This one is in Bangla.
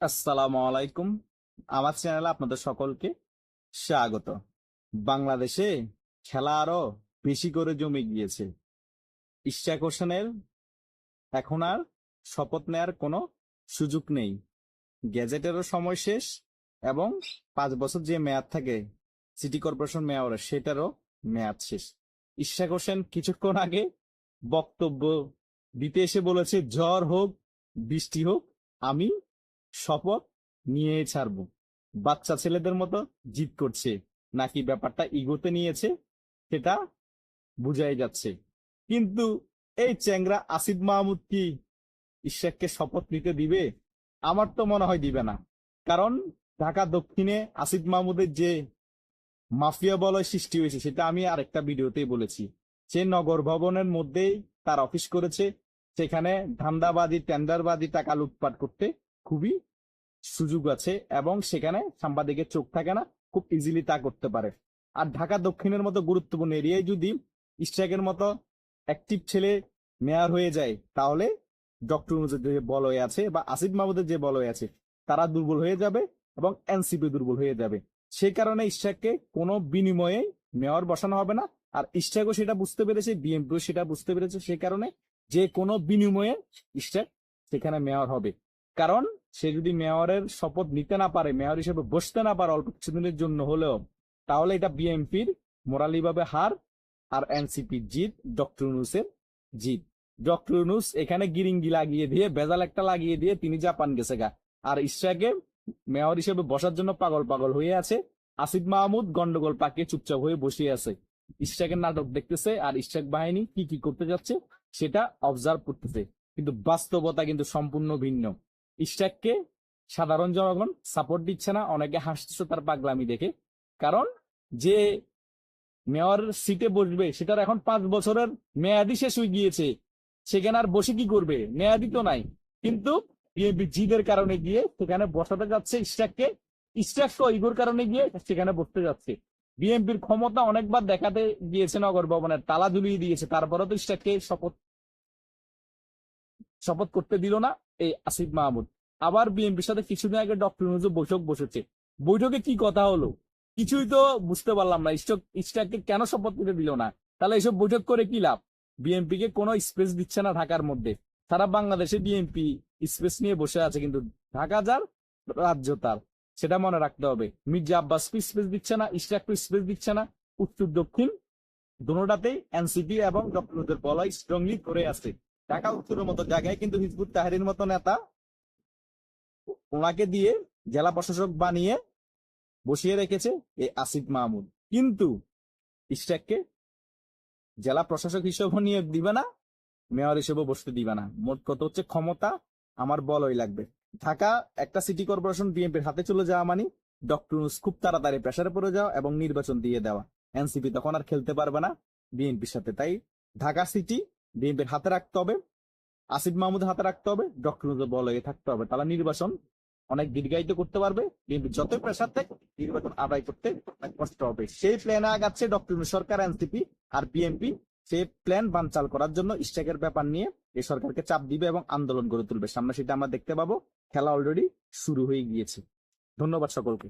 আসসালামু আলাইকুম। আমার চ্যানেলে আপনাদের সকলকে স্বাগত। বাংলাদেশে খেলা আরও বেশি করে জমে গিয়েছে। ইশাক হোসেনের এখন আর শপথ নেয়ার কোনো সুযোগ নেই। গ্যাজেটেরও সময় শেষ এবং পাঁচ বছর যে মেয়াদ থাকে, সিটি কর্পোরেশন মেয়রের সেটারও মেয়াদ শেষ। ইশাক হোসেন কিছুক্ষণ আগে বক্তব্য দিতে এসে বলেছে, ঝড় হোক, বৃষ্টি হোক, আমি শপথ নিয়ে ছাড়বো। বাচ্চা ছেলেদের মতো জিদ করছে, নাকি ব্যাপারটা ইগোতে নিয়েছে সেটা বুঝাই যাচ্ছে। কিন্তু এই চ্যাংরা আসিফ মাহমুদ কি ঈশ্বরকে শপথ নিতে দিবে? আমার তো মনে হয় দিবে না। কারণ ঢাকা দক্ষিণে আসিফ মাহমুদের যে মাফিয়া বলয় সৃষ্টি হয়েছে সেটা আমি আরেকটা ভিডিওতেই বলেছি। সে নগর ভবনের মধ্যেই তার অফিস করেছে, সেখানে ধান্দাবাদী টেন্ডারবাদী টাকা লুটপাট করতে খুবই সুযোগ আছে এবং সেখানে সাংবাদিকের চোখ থাকে না, খুব ইজিলি তা করতে পারে। আর ঢাকা দক্ষিণের মতো গুরুত্বপূর্ণ এরিয়ায় যদি স্ট্রাইকের মতো অ্যাক্টিভ ছেলে মেয়র হয়ে যায়, তাহলে ডক্টর যে বলয় আছে বা আসিফ মাহমুদের যে বলয় আছে, তারা দুর্বল হয়ে যাবে এবং এনসিপি দুর্বল হয়ে যাবে। সেই কারণে ইশাককে কোনো বিনিময়ে মেয়র বসানো হবে না। আর ইশাকও সেটা বুঝতে পেরেছে, বিএনপিও সেটা বুঝতে পেরেছে সেই কারণে যে কোনো বিনিময়ে ইশাক সেখানে মেয়র হবে। কারণ সে যদি মেয়রের শপথ নিতে না পারে, মেয়র হিসেবে বসতে না পারে অল্প কিছুদিনের জন্য হলেও, তাহলে এটা বিএনপির মোরালি ভাবে হার আর এনসিপি জিত ডক্টর ইউনুসের জিত। ডক্টর ইউনুস এখানে গিরিঙ্গি লাগিয়ে দিয়ে বেজাল একটা লাগিয়ে দিয়ে তিনি জাপান গেছে গা। আর ইশরাকে মেয়র হিসেবে বসার জন্য পাগল পাগল হয়ে আছে। আসিফ মাহমুদ গন্ডগোল পাকিয়ে চুপচাপ হয়ে বসে আছে। ইশরাকের নাটক দেখতেছে আর ইশরাক বাহিনী কি কি করতে যাচ্ছে, সেটা অবজার্ভ করতেছে। কিন্তু বাস্তবতা কিন্তু সম্পূর্ণ ভিন্ন। ইশরাককে সাধারণ জনগণ সাপোর্ট দিচ্ছে না, অনেকে হাসতেছে তার পাগলামি দেখে। কারণ যে মেয়র সিটে বসবে সেটার এখন পাঁচ বছরের মেয়াদি শেষ হয়ে গিয়েছে। সেখানে আর বসে কি করবে? মেয়াদি তো নাই। কিন্তু জিদের কারণে গিয়ে সেখানে বসাতে যাচ্ছে ইস্টাককে ইস্টাককে ইগোর কারণে গিয়ে সেখানে বসতে যাচ্ছে। বিএনপির ক্ষমতা অনেকবার দেখাতে গিয়েছে নগর ভবনের, তালা ঝুলিয়ে দিয়েছে। তারপরে তো ইস্টাককে শপথ শপথ করতে দিল না এই আসিফ মাহমুদ। আবার বিএনপির সাথে কিছুদিন আগে ডক্টর ইউনুস বৈঠক বসেছে। বৈঠকে কি কথা হলো? কিছুই তো বুঝতে পারলাম না। স্টক স্টাককে কেন শপথ নিতে দিল না? তাহলে এসব বৈঠক করে কি লাভ? বিএনপি কে কোনো স্পেস দিচ্ছে না ঢাকার মধ্যে। সারা বাংলাদেশে বিএনপি স্পেস নিয়ে বসে আছে কিন্তু ঢাকা যার, রাজ্য তার। সেটা মনে রাখতে হবে। মির্জা আব্বাস স্পেস দিচ্ছে না ইস্টাক স্পেস দিচ্ছে না। উত্তর দক্ষিণ, দুটাতেই এনসিপি এবং ডক্টর বলয় স্ট্রংলি করে আছে। ঢাকা উত্তরের মতো জায়গায়, কিন্তু হিজবুত তাহারির মতো নেতা ওনাকে দিয়ে জেলা প্রশাসক বানিয়ে বসিয়ে রেখেছে এই আসিফ মাহমুদ। কিন্তু ইস্টাককে জেলা প্রশাসক হিসেবে নিয়োগ দিবে না, মেয়র হিসেবে বসতে দিবে না। মোট কত হচ্ছে ক্ষমতা আমার বলই লাগবে। ঢাকা একটা সিটি কর্পোরেশন বিএনপির হাতে চলে যাওয়া মানে ডক্টর খুব তাড়াতাড়ি প্রেসারে পড়ে যাওয়া এবং নির্বাচন দিয়ে দেওয়া। এনসিপি তখন আর খেলতে পারবে না বিএনপির সাথে। তাই ঢাকা সিটি বিএনপির হাতে রাখতে হবে, আসিফ মাহমুদের হাতে রাখতে হবে, ডক্টর বলয়ে থাকতে হবে। তারা নির্বাচন অনেক দীর্ঘায়িত করতে পারবে, বিএনপি যতই প্রেসার থাকে, নির্বাচন আদায় করতে কষ্ট হবে। সেই প্ল্যানে আগাচ্ছে ডক্টর সরকার, এনসিপি আর বিএনপি। সেই প্ল্যান বানচাল করার জন্য স্ট্রাইকের ব্যাপার নিয়ে এই সরকারকে চাপ দিবে এবং আন্দোলন গড়ে তুলবে। সামনে সেটা আমরা দেখতে পাবো। খেলা অলরেডি শুরু হয়ে গিয়েছে। ধন্যবাদ সকলকে।